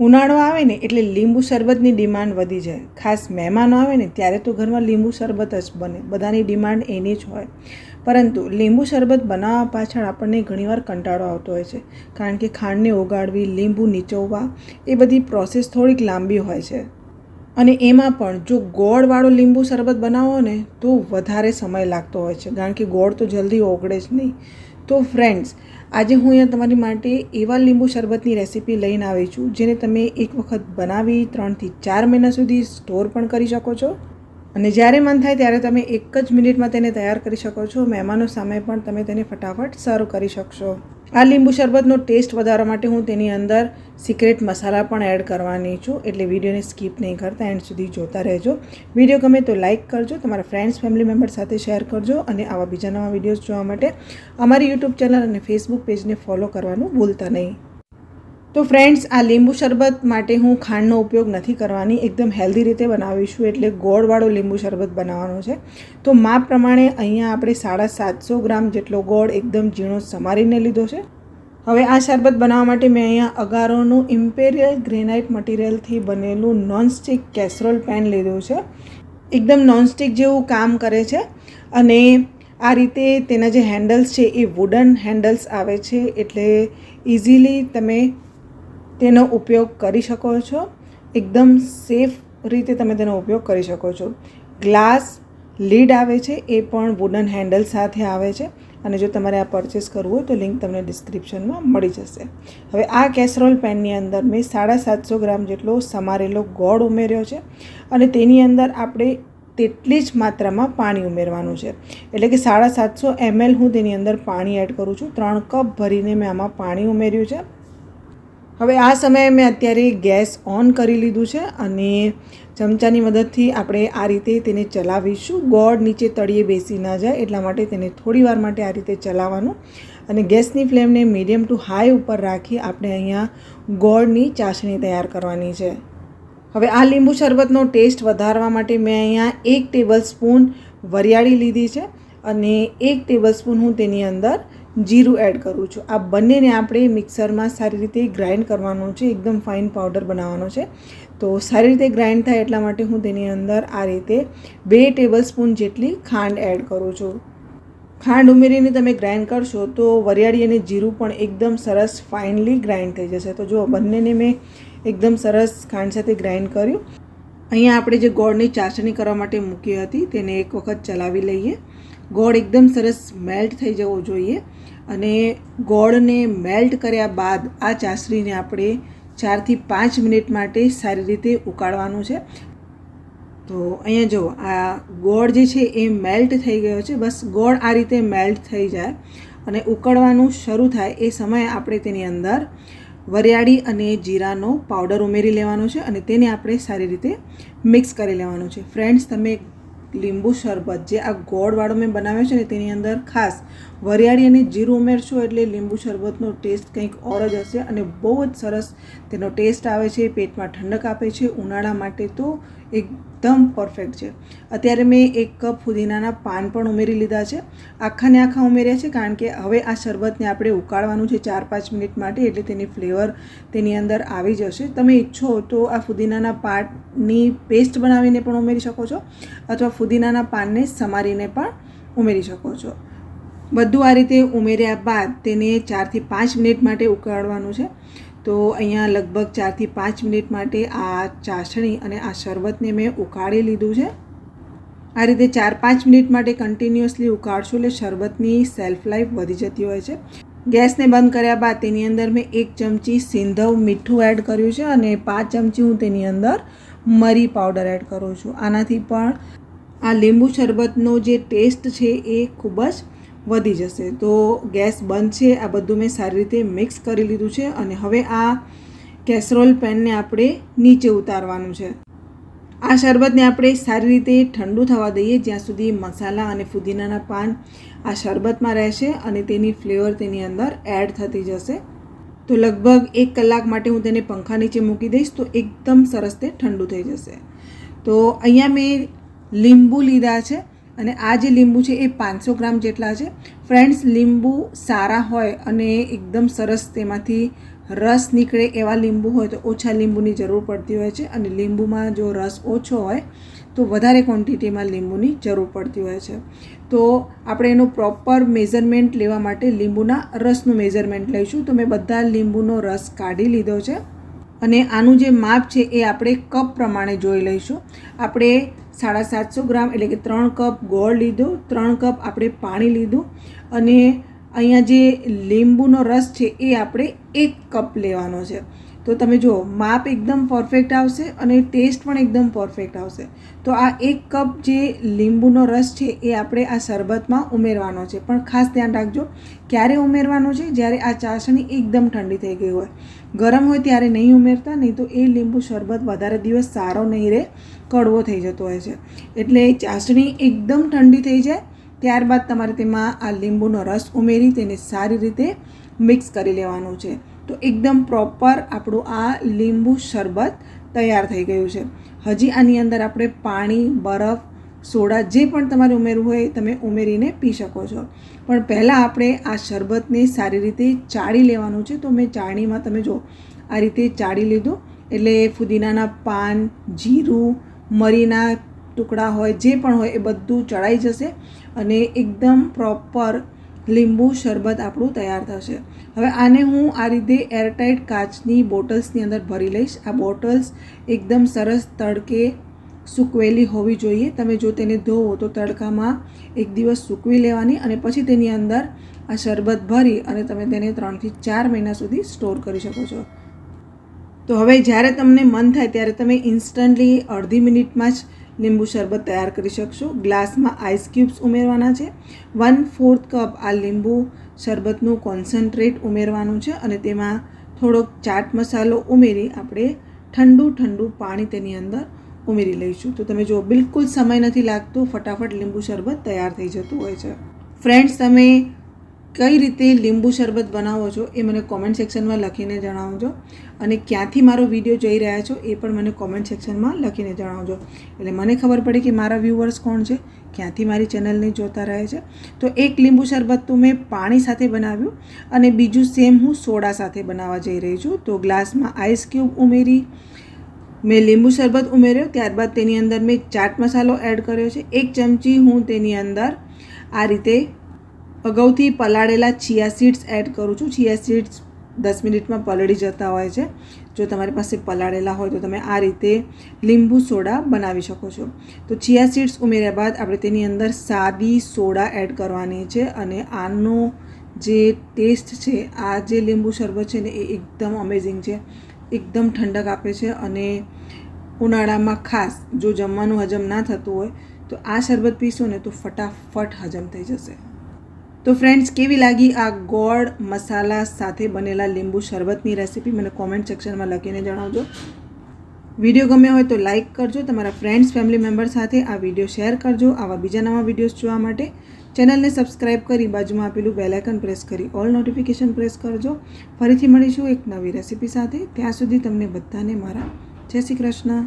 ઉનાળો આવે ને એટલે લીંબુ શરબતની ડિમાન્ડ વધી જાય. ખાસ મહેમાનો આવે ને ત્યારે તો ઘરમાં લીંબુ શરબત જ બને. બધાની ડિમાન્ડ એની જ હોય. પરંતુ લીંબુ શરબત બનાવવા પાછળ આપણને ઘણીવાર કંટાળો આવતો હોય છે. કારણ કે ખાંડને ઓગાળવી, લીંબુ નીચોવવા, એ બધી પ્રોસેસ થોડીક લાંબી હોય છે. અને એમાં પણ જો ગોળવાળો લીંબુ શરબત બનાવો ને તો વધારે સમય લાગતો હોય છે. કારણ કે ગોળ તો જલ્દી ઓગળે જ નહીં. તો ફ્રેન્ડ્સ આજે હું અહીંયા તમારી માટે એવા લીંબુ શરબતની રેસીપી લઈને આવી છું, જેને તમે એક વખત બનાવી ત્રણથી ચાર મહિના સુધી સ્ટોર પણ કરી શકો છો. અને જ્યારે મન થાય ત્યારે તમે એક જ મિનિટમાં તેને તૈયાર કરી શકો છો, મહેમાનો સામે પણ તમે તેને ફટાફટ સર્વ કરી શકશો. આ લીંબુ શરબતનો ટેસ્ટ વધારવા માટે હું તેની અંદર સિક્રેટ મસાલા પણ એડ કરવાની છું. એટલે વિડીયોને સ્કીપ નહીં કરતા, એન્ડ સુધી જોતા રહેજો. વીડિયો ગમે તો લાઇક કરજો, તમારા ફ્રેન્ડ્સ ફેમિલી મેમ્બર સાથે શેર કરજો અને આવા બીજા નવા વિડીયોઝ જોવા માટે અમારી યુટ્યુબ ચેનલ અને ફેસબુક પેજને ફોલો કરવાનું ભૂલતા નહીં. તો ફ્રેન્ડ્સ આ લીંબુ શરબત માટે હું ખાંડનો ઉપયોગ નથી કરવાની. એકદમ હેલ્ધી રીતે બનાવીશું એટલે ગોળવાળો લીંબુ શરબત બનાવવાનો છે. તો માપ પ્રમાણે અહીંયા આપણે સાડા સાતસો ગ્રામ જેટલો ગોળ એકદમ ઝીણો સમારીને લીધો છે. હવે આ શરબત બનાવવા માટે મેં અહીંયા અગારોનું ઇમ્પેરિયલ ગ્રેનાઇટ મટીરિયલથી બનેલું નોનસ્ટિક કેસરોલ પેન લીધું છે. એકદમ નોનસ્ટિક જેવું કામ કરે છે અને આ રીતે તેના જે હેન્ડલ્સ છે એ વુડન હેન્ડલ્સ આવે છે. એટલે ઇઝીલી તમે તેનો ઉપયોગ કરી શકો છો. એકદમ સેફ રીતે તમે તેનો ઉપયોગ કરી શકો છો. ગ્લાસ લીડ આવે છે, એ પણ વુડન હેન્ડલ સાથે આવે છે. અને જો તમારે આ પરચેસ કરવું હોય તો લિંક તમને ડિસ્ક્રિપ્શનમાં મળી જશે. હવે આ કેસરોલ પેનની અંદર મેં સાડા સાતસો ગ્રામ જેટલો સમારેલો ગોળ ઉમેર્યો છે. અને તેની અંદર આપણે તેટલી જ માત્રામાં પાણી ઉમેરવાનું છે. એટલે કે સાડા સાતસો એમએલ હું તેની અંદર પાણી એડ કરું છું. ત્રણ કપ ભરીને મેં આમાં પાણી ઉમેર્યું છે. હવે આ સમયે મેં અત્યારે ગેસ ઓન કરી લીધું છે અને ચમચાની મદદથી આપણે આ રીતે તેને ચલાવીશું. ગોળ નીચે તળીએ બેસી ના જાય, એટલા માટે તેને થોડી વાર માટે આ રીતે ચલાવવાનું. અને ગેસની ફ્લેમને મીડિયમ ટુ હાઈ ઉપર રાખી આપણે અહીંયા ગોળની ચાસણી તૈયાર કરવાની છે. હવે આ લીંબુ શરબતનો ટેસ્ટ વધારવા માટે મેં અહીંયા એક ટેબલ સ્પૂન વરિયાળી લીધી છે અને એક ટેબલ સ્પૂન હું તેની અંદર જીરું એડ કરું છું. આ બંનેને આપણે મિક્સરમાં સારી રીતે ગ્રાઇન્ડ કરવાનું છે. એકદમ ફાઇન પાવડર બનાવવાનો છે. તો સારી રીતે ગ્રાઇન્ડ થાય એટલા માટે હું તેની અંદર આ રીતે બે ટેબલ સ્પૂન જેટલી ખાંડ એડ કરું છું. ખાંડ ઉમેરીને તમે ગ્રાઇન્ડ કરશો તો વરિયાળી અને જીરું પણ એકદમ સરસ ફાઇનલી ગ્રાઇન્ડ થઈ જશે. તો જો બંનેને મેં એકદમ સરસ ખાંડ સાથે ગ્રાઇન્ડ કર્યું. અહીંયા આપણે જે ગોળની ચાસણી કરવા માટે મૂકી હતી, તેને એક વખત ચલાવી લઈએ. ગોળ એકદમ સરસ મેલ્ટ થઈ જવો જોઈએ. અને ગોળને મેલ્ટ કર્યા બાદ આ ચાસણીને આપણે ચારથી પાંચ મિનિટ માટે સારી રીતે ઉકાળવાનું છે. તો અહીંયા જુઓ આ ગોળ જે છે એ મેલ્ટ થઈ ગયો છે. બસ ગોળ આ રીતે મેલ્ટ થઈ જાય અને ઉકળવાનું શરૂ થાય એ સમયે આપણે તેની અંદર વરિયાળી અને જીરાનો પાવડર ઉમેરી લેવાનો છે અને તેને આપણે સારી રીતે મિક્સ કરી લેવાનું છે. ફ્રેન્ડ્સ, તમે લીંબુ શરબત જે આ ગોળવાળો મેં બનાવ્યો છે ને તેની અંદર ખાસ વરિયાળી અને જીરું ઉમેરશો એટલે લીંબુ શરબતનો ટેસ્ટ કંઈક ઓર જ હશે અને બહુ જ સરસ તેનો ટેસ્ટ આવે છે, પેટમાં ઠંડક આપે છે, ઉનાળા માટે તો એકદમ પરફેક્ટ છે. અત્યારે મેં એક કપ ફુદીનાના પાન પણ ઉમેરી લીધા છે. આખાને આખા ઉમેર્યા છે કારણ કે હવે આ શરબતને આપણે ઉકાળવાનું છે ચાર પાંચ મિનિટ માટે એટલે તેની ફ્લેવર તેની અંદર આવી જશે. તમે ઈચ્છો તો આ ફુદીનાના પાનની પેસ્ટ બનાવીને પણ ઉમેરી શકો છો અથવા ફુદીનાના પાનને સમારીને પણ ઉમેરી શકો છો. બધું આ રીતે ઉમેર્યા બાદ તેને ચારથી પાંચ મિનિટ માટે ઉકાળવાનું છે. તો અહીંયા લગભગ ચારથી પાંચ મિનિટ માટે આ ચાસણી અને આ શરબતને મેં ઉકાળી લીધું છે. આ રીતે ચાર પાંચ મિનિટ માટે કન્ટિન્યુઅસલી ઉકાળશું એટલે શરબતની સેલ્ફ લાઈફ વધી જતી હોય છે. ગેસને બંધ કર્યા બાદ તેની અંદર મેં એક ચમચી સિંધવ મીઠું એડ કર્યું છે અને પાંચ ચમચી હું તેની અંદર મરી પાવડર એડ કરું છું. આનાથી પણ આ લીંબુ શરબતનો જે ટેસ્ટ છે એ ખૂબ જ વધી જશે. તો ગેસ બંધ છે, આ બધું મેં સારી રીતે મિક્સ કરી લીધું છે અને હવે આ કેસરોલ પેનને આપણે નીચે ઉતારવાનું છે. આ શરબતને આપણે સારી રીતે ઠંડુ થવા દઈએ, જ્યાં સુધી મસાલા અને ફુદીનાના પાન આ શરબતમાં રહેશે અને તેની ફ્લેવર તેની અંદર એડ થતી જશે. તો લગભગ એક કલાક માટે હું તેને પંખા નીચે મૂકી દઈશ, તો એકદમ સરસ તે ઠંડુ થઈ જશે. તો અહીંયા મેં લીંબુ લીધા છે અને આ જે લીંબુ છે એ પાંચસો ગ્રામ જેટલા છે. ફ્રેન્ડ્સ લીંબુ સારા હોય અને એકદમ સરસ તેમાંથી રસ નીકળે એવા લીંબુ હોય તો ઓછા લીંબુની જરૂર પડતી હોય છે. અને લીંબુમાં જો રસ ઓછો હોય તો વધારે ક્વોન્ટિટીમાં લીંબુની જરૂર પડતી હોય છે. તો આપણે એનું પ્રોપર મેઝરમેન્ટ લેવા માટે લીંબુના રસનું મેઝરમેન્ટ લઈશું. તો મેં બધા લીંબુનો રસ કાઢી લીધો છે. અને આનું જે માપ છે એ આપણે કપ પ્રમાણે જોઈ લઈશું. આપણે સાડા સાતસો ગ્રામ એટલે કે ત્રણ કપ ગોળ લીધો, ત્રણ કપ આપણે પાણી લીધું અને અહીંયા જે લીંબુનો રસ છે એ આપણે એક કપ લેવાનો છે. તો તમે જુઓ, માપ એકદમ પરફેક્ટ આવશે અને ટેસ્ટ પણ એકદમ પરફેક્ટ આવશે. તો આ એક કપ જે લીંબુનો રસ છે એ આપણે આ શરબતમાં ઉમેરવાનો છે. પણ ખાસ ધ્યાન રાખજો, ક્યારે ઉમેરવાનો છે? જ્યારે આ ચાસણી એકદમ ઠંડી થઈ ગઈ હોય. ગરમ હોય ત્યારે નહીં ઉમેરતા, નહીં તો એ લીંબુ શરબત વધારે દિવસ સારો નહીં રહે. કડવો થઈ જતો હોય છે. એટલે ચાસણી એકદમ ઠંડી થઈ જાય, ત્યારબાદ તમારે તેમાં આ લીંબુનો રસ ઉમેરી તેને સારી રીતે મિક્સ કરી લેવાનું છે. તો એકદમ પ્રોપર આપણું આ લીંબુ શરબત તૈયાર થઈ ગયું છે. હજી આની અંદર આપણે પાણી, બરફ, સોડા જે પણ તમારે ઉમેરવું હોય તમે ઉમેરીને પી શકો છો. પણ પહેલાં આપણે આ શરબતને સારી રીતે ચાળી લેવાનું છે. તો મેં ચાળણીમાં તમે જો આ રીતે ચાળી લીધું, એટલે ફુદીનાના પાન, જીરું મરીના ટુકડા હોય, જે પણ હોય એ બધું ચડાઈ જશે અને એકદમ પ્રોપર લીંબુ શરબત આપણું તૈયાર થશે. હવે આને હું આ રીતે એરટાઇટ કાચની બોટલ્સની અંદર ભરી લઈશ. આ બોટલ્સ એકદમ સરસ તડકે સૂકવેલી હોવી જોઈએ. તમે જો તેને ધોવો તો તડકામાં એક દિવસ સૂકવી લેવાની અને પછી તેની અંદર આ શરબત ભરી અને તમે તેને ત્રણથી ચાર મહિના સુધી સ્ટોર કરી શકો છો. તો હવે જ્યારે તમને મન થાય ત્યારે તમે ઇન્સ્ટન્ટલી અડધી મિનિટમાં જ લીંબુ શરબત તૈયાર કરી શકશો. ગ્લાસમાં આઈસ ક્યુબ્સ ઉમેરવાના છે. વન ફોર્થ કપ આ લીંબુ શરબતનું કોન્સન્ટ્રેટ ઉમેરવાનું છે અને તેમાં થોડોક ચાટ મસાલો ઉમેરી આપણે ઠંડુ ઠંડુ પાણી તેની અંદર ઉમેરી લઈશું. તો તમે જો બિલકુલ સમય નથી લાગતો ફટાફટ લીંબુ શરબત તૈયાર થઈ જતું હોય છે. ફ્રેન્ડ્સ તમે કઈ રીતે લીંબુ શરબત બનાવો છો એ મને કોમેન્ટ સેક્શનમાં લખીને જણાવજો. અને ક્યાંથી મારો વીડિયો જોઈ રહ્યા છો એ પણ મને કોમેન્ટ સેક્શનમાં લખીને જણાવજો. એટલે મને ખબર પડે કે મારા વ્યૂવર્સ કોણ છે, ક્યાંથી મારી ચેનલને જોતા રહે છે. તો એક લીંબુ શરબત તો મેં પાણી સાથે બનાવ્યું અને બીજું સેમ હું સોડા સાથે બનાવવા જઈ રહી છું. તો ગ્લાસમાં આઈસ ક્યુબ ઉમેરી, મેં લીંબુ શરબત ઉમેર્યો, ત્યારબાદ તેની અંદર મેં ચાટ મસાલો એડ કર્યો છે. એક ચમચી હું તેની અંદર આ રીતે અગાઉથી પલાળેલા ચિયા સીડ્સ એડ કરું છું. ચિયા સીડ્સ દસ મિનિટમાં પલળી જતા હોય છે. જો તમારી પાસે પલાળેલા હોય તો તમે આ રીતે લીંબુ સોડા બનાવી શકો છો. તો ચિયા સીડ્સ ઉમેર્યા બાદ આપણે તેની અંદર સાદી સોડા એડ કરવાની છે અને આનો જે ટેસ્ટ છે, આ જે લીંબુ શરબત છે ને, એ એકદમ અમેઝિંગ છે. એકદમ ઠંડક આપે છે અને ઉનાળામાં ખાસ જો જમવાનું હજમ ના થતું હોય તો આ શરબત પીશો ને તો ફટાફટ હજમ થઈ જશે. તો ફ્રેન્ડ્સ કેવી લાગી આ ગોળ મસાલા સાથે બનેલા લીંબુ શરબતની રેસીપી મને કોમેન્ટ સેક્શનમાં લખીને જણાવજો. વીડિયો ગમ્યો હોય તો લાઇક કરજો. તમારા ફ્રેન્ડ્સ ફેમિલી મેમ્બર સાથે આ વીડિયો શેર કરજો. આવા બીજા નવા વિડીયોઝ જોવા માટે ચેનલને સબસ્ક્રાઇબ કરી બાજુમાં આપેલું બેલાઇકન પ્રેસ કરી ઓલ નોટિફિકેશન પ્રેસ કરજો. ફરીથી મળીશું એક નવી રેસીપી સાથે. ત્યાં સુધી તમને બધાને મારા જય શ્રી કૃષ્ણ.